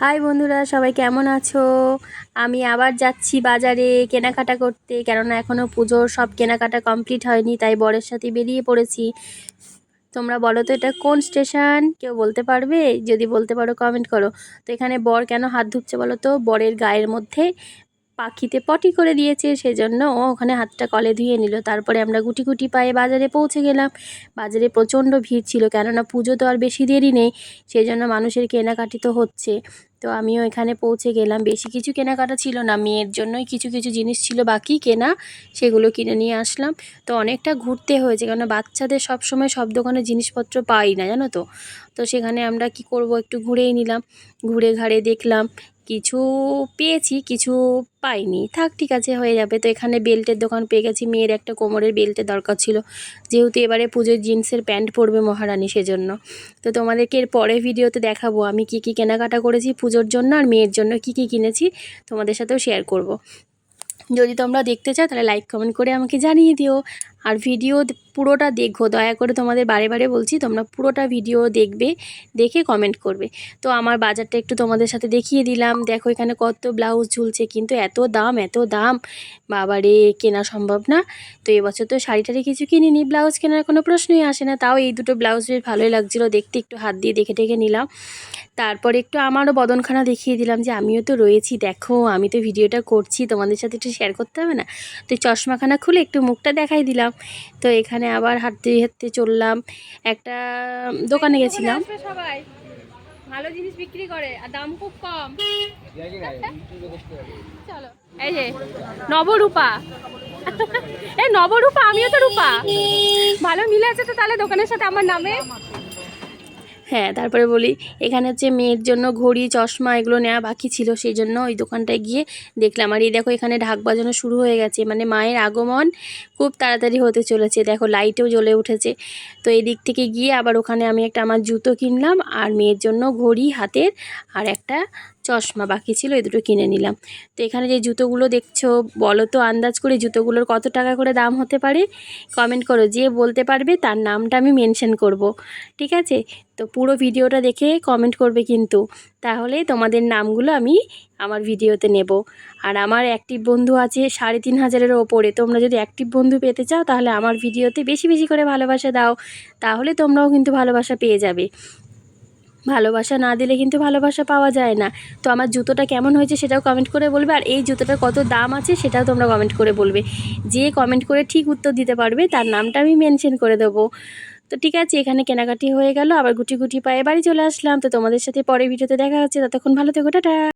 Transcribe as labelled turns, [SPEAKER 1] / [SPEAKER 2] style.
[SPEAKER 1] High বন্ধুরা, সবাই কেমন আছো? আমি আবার যাচ্ছি বাজারে কেনাকাটা করতে, কেননা এখনও পুজোর সব কেনাকাটা কমপ্লিট হয়নি, তাই বরের সাথে বেরিয়ে পড়েছি। তোমরা বলো তো, এটা কোন স্টেশন? কেউ বলতে পারবে? যদি বলতে পারো কমেন্ট করো। তো এখানে বর কেন হাত ধুচ্ছে বলো তো? বরের গায়ের মধ্যে পাখিতে পটি করে দিয়েছে, সেজন্য ও ওখানে হাতটা কলে ধুয়ে নিল। তারপরে আমরা গুটি গুটি পায়ে বাজারে পৌঁছে গেলাম। বাজারে প্রচণ্ড ভিড় ছিল, কেননা পুজো তো আর বেশি দেরি নেই সেই জন্য মানুষের কেনাকাটি তো হচ্ছে। তো আমিও এখানে পৌঁছে গেলাম। বেশি কিছু কেনাকাটা ছিল না, মেয়ের জন্যই কিছু কিছু জিনিস ছিল বাকি কেনা, সেগুলো কিনে নিয়ে আসলাম। তো অনেকটা ঘুরতে হয়েছে, কেননা বাচ্চাদের সব সময় সব দোকানে জিনিসপত্র পাই না, জানো তো? তো সেখানে আমরা কি করব, একটু ঘুরেই নিলাম। ঘুরে ঘাড়ে দেখলাম কিছু পেয়েছি, কিছু পাইনি। থাক, ঠিক আছে, হয়ে যাবে। তো এখানে বেল্টের দোকান পেয়ে গেছি। মেয়ের একটা কোমরের বেল্টের দরকার ছিল। যেহেতু এবারে পুজোর জিন্সের প্যান্ট পরবে মহারানী, সেজন্য। তো তোমাদেরকে এর পরের ভিডিওতে দেখাবো। আমি কি কি কেনাকাটা করেছি পুজোর জন্য আর মেয়ের জন্য কি কি কিনেছি তোমাদের সাথেও শেয়ার করব। যদি তোমরা দেখতে চাও তাহলে লাইক কমেন্ট করে আমাকে জানিয়ে দিও। আর ভিডিও পুরোটা দেখো, দয়া করে তোমাদের বারে বারে বলছি, তোমরা পুরোটা ভিডিও দেখবে, দেখে কমেন্ট করবে। তো আমার বাজারটা একটু তোমাদের সাথে দেখিয়ে দিলাম। দেখো, এখানে কত ব্লাউজ ঝুলছে, কিন্তু এত দাম এত দাম। বাবারে, কেনা সম্ভব না। তো এবছর তো শাড়ি টাড়ি কিছু কিনিনি ব্লাউজ কেনার কোনো প্রশ্নই আসে না। তাও এই দুটো ব্লাউজ বেশ ভালোই লাগছিল, দেখতে একটু হাত দিয়ে দেখে টেখে নিলাম। তারপর একটু আমারও বদনখানা দেখিয়ে দিলাম যে, আমিও তো রয়েছি। দেখো, আমি তো ভিডিওটা করছি, তোমাদের সাথে একটু শেয়ার করতে হবে না? তো চশমাখানা খুলে একটু মুখটা দেখাই দিলাম। তো এখানে আবার হাঁটতে হাঁটতে চললাম। একটা দোকানে গেছিলাম।
[SPEAKER 2] সবাই। ভালো জিনিস বিক্রি করে আর দাম খুব কম। চলো। এই যে নবরূপা। এই নবরূপা আমিও তো রূপা। ভালো মিলে আছে তো তাহলে দোকানের সাথে আমার নামে।
[SPEAKER 1] হ্যাঁ তারপরে বলি, এখানে হচ্ছে মেয়ের জন্য ঘড়ি, চশমা এগুলো নেওয়া বাকি ছিল, সেই জন্য ওই দোকানটায় গিয়ে দেখলাম। আর এই দেখো, এখানে ঢাক বাজানো শুরু হয়ে গেছে মানে মায়ের আগমন খুব তাড়াতাড়ি হতে চলেছে। দেখো, লাইটেও জ্বলে উঠেছে। তো এদিক দিক থেকে গিয়ে আবার ওখানে আমি একটা আমার জুতো কিনলাম, আর মেয়ের জন্য ঘড়ি, হাতের, আর একটা চশমা বাকি ছিল, এই দুটো কিনে নিলাম। তো এখানে যে জুতোগুলো দেখছ, বলো তো আন্দাজ করে জুতোগুলোর কত টাকা করে দাম হতে পারে? কমেন্ট করো, যে বলতে পারবে তার নামটা আমি মেনশন করব, ঠিক আছে? তো পুরো ভিডিওটা দেখে কমেন্ট করবে কিন্তু। তাহলে তোমাদের নামগুলো আমি আমার ভিডিওতে নেব। আর আমার অ্যাক্টিভ বন্ধু আছে সাড়ে তিন হাজারের ওপরে। তোমরা যদি অ্যাক্টিভ বন্ধু পেতে চাও, তাহলে আমার ভিডিওতে বেশি বেশি করে ভালোবাসা দাও। তাহলে তোমরাও কিন্তু ভালোবাসা পেয়ে যাবে। ভালোবাসা না দিলে কিন্তু ভালোবাসা পাওয়া যায় না। তো আমার জুতোটা কেমন হয়েছে সেটাও কমেন্ট করে বলবে, আর এই জুতোটার কত দাম আছে সেটাও তোমরা কমেন্ট করে বলবে। যে কমেন্ট করে ঠিক উত্তর দিতে পারবে, তার নামটা আমি মেনশন করে দেবো। তো ঠিক আছে, এখানে কেনাকাটি হয়ে গেল, আবার গুটি গুটি পায়ে বাড়ি চলে আসলাম। তো তোমাদের সাথে পরে ভিডিওতে দেখা হচ্ছে, ততক্ষণ ভালো থেকো, টাটা।